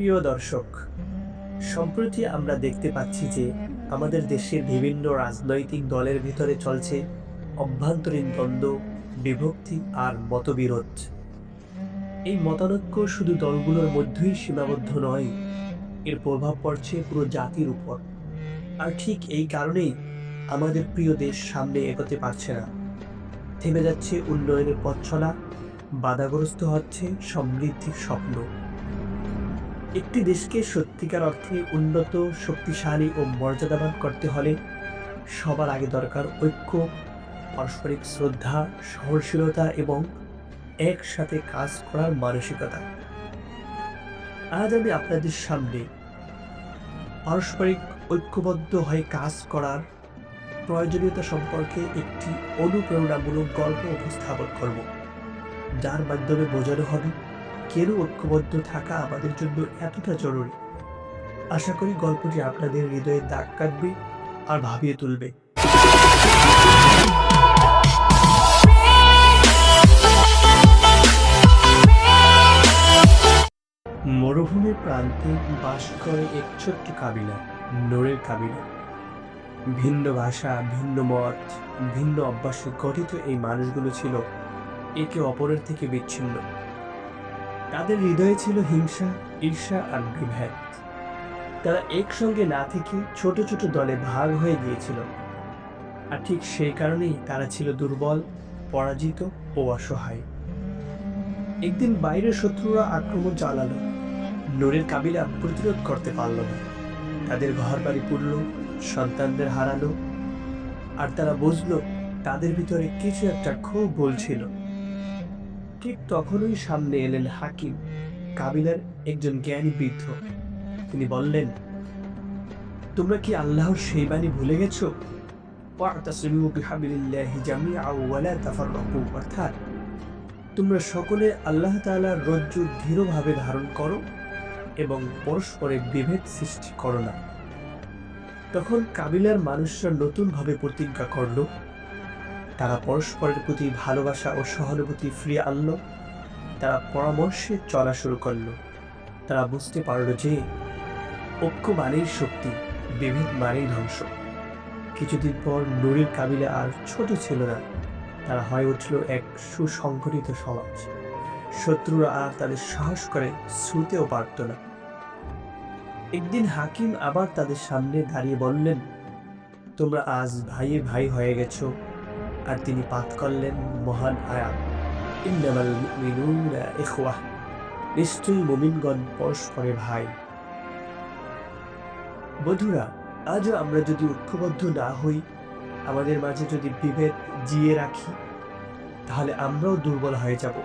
প্রিয় দর্শক, সম্প্রতি আমরা দেখতে পাচ্ছি যে আমাদের দেশের বিভিন্ন রাজনৈতিক দলের ভিতরে চলছে অভ্যন্তরীণ দ্বন্দ্ব, বিভক্তি আর মতবিরোধ। এই মতানৈক্য শুধু দলগুলোর মধ্যেই সীমাবদ্ধ নয়, এর প্রভাব পড়ছে পুরো জাতির উপর। আর ঠিক এই কারণেই আমাদের প্রিয় দেশ সামনে এগোতে পারছে না। থেমে যাচ্ছে উন্নয়নের পথ চলা, বাধাগ্রস্ত হচ্ছে সমৃদ্ধির স্বপ্ন। একটি দেশকে সত্যিকার অর্থে উন্নত, শক্তিশালী ও মর্যাদাবান করতে হলে সবার আগে দরকার ঐক্য, পারস্পরিক শ্রদ্ধা, সহনশীলতা এবং একসাথে কাজ করার মানসিকতা। আজ আমি আপনাদের সামনে পারস্পরিক ঐক্যবদ্ধ হয়ে কাজ করার প্রয়োজনীয়তা সম্পর্কে একটি অনুপ্রেরণামূলক গল্প উপস্থাপন করব, যার মাধ্যমে বোঝানো হবে কেন ঐক্যবদ্ধ থাকা আমাদের জন্য এতটা জরুরি? আশা করি গল্পটি আপনাদের হৃদয়ে দাগ কাটবে আর ভাবিয়ে তুলবে। মরুভূমির প্রান্তে বাস করে এক ছোট্ট কাবিলা, নোরের কাবিলা। ভিন্ন ভাষা, ভিন্ন মত, ভিন্ন অভ্যাসে গঠিত এই মানুষগুলো ছিল একে অপরের থেকে বিচ্ছিন্ন। তাদের হৃদয়ে ছিল হিংসা, ঈর্ষা আর বিভেদ। তারা একসঙ্গে না থেকে ছোট ছোট দলে ভাগ হয়ে গিয়েছিল। আর ঠিক সেই কারণেই তারা ছিল দুর্বল, পরাজিত ও অসহায়। একদিন বাইরের শত্রুরা আক্রমণ চালালো। নূরের কাবিলা প্রতিরোধ করতে পারল না। তাদের ঘর বাড়ি পুড়ল, সন্তানদের হারালো। আর তারা বুঝলো, তাদের ভিতরে কিছু একটা খুব বলছিল। ঠিক তখনই সামনে এলেন হাকিম, কাবিলার একজন জ্ঞানী বৃদ্ধ। তিনি বললেন, তোমরা কি আল্লাহর সেই বাণী ভুলে গেছো? অর্থাৎ, তোমরা সকলে আল্লাহ তাআলার রজ্জু দৃঢ়ভাবে ধারণ করো এবং পরস্পরে বিভেদ সৃষ্টি করো না। তখন কাবিলার মানুষরা নতুনভাবে প্রতিজ্ঞা করল তারা পরস্পরের প্রতি ভালোবাসা ও সহানুভূতি ফিরিয়ে আনলো। তারা পরামর্শে চলা শুরু করল। তারা বুঝতে পারল যে ঐক্য মানেই শক্তি, বিভেদ মানেই ধ্বংস। কিছুদিন পর নুরির কাবিলা আর ছোট ছিল না। তারা হয়ে উঠল এক সুসংগঠিত সমাজ। শত্রুরা আর তাদের সাহস করে ছুতেও পারত না। একদিন হাকিম আবার তাদের সামনে দাঁড়িয়ে বললেন, তোমরা আজ ভাইয়ে ভাই হয়ে গেছো। আর তিনি পাঠ করলেন মহান আয়াত। ইন্নামাল মুমিনুনা ইখওয়াহ নিশ্চয়ই মুমিনগণ পরস্পরে ভাই। বন্ধুরা, আজও আমরা যদি ঐক্যবদ্ধ না হই, আমাদের মাঝে যদি বিভেদ জিয়ে রাখি, তাহলে আমরাও দুর্বল হয়ে যাব।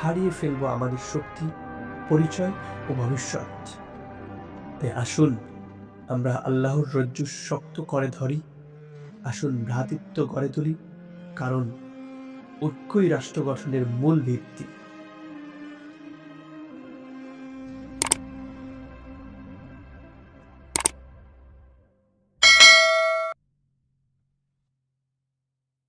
হারিয়ে ফেলব আমাদের শক্তি, পরিচয় ও ভবিষ্যৎ। তাই আসুন, আমরা আল্লাহর রজ্জু শক্ত করে ধরি, আসুন ভ্রাতৃত্ব গড়ে তুলি কারণ ঐক্যই রাষ্ট্র গঠনের মূল ভিত্তি।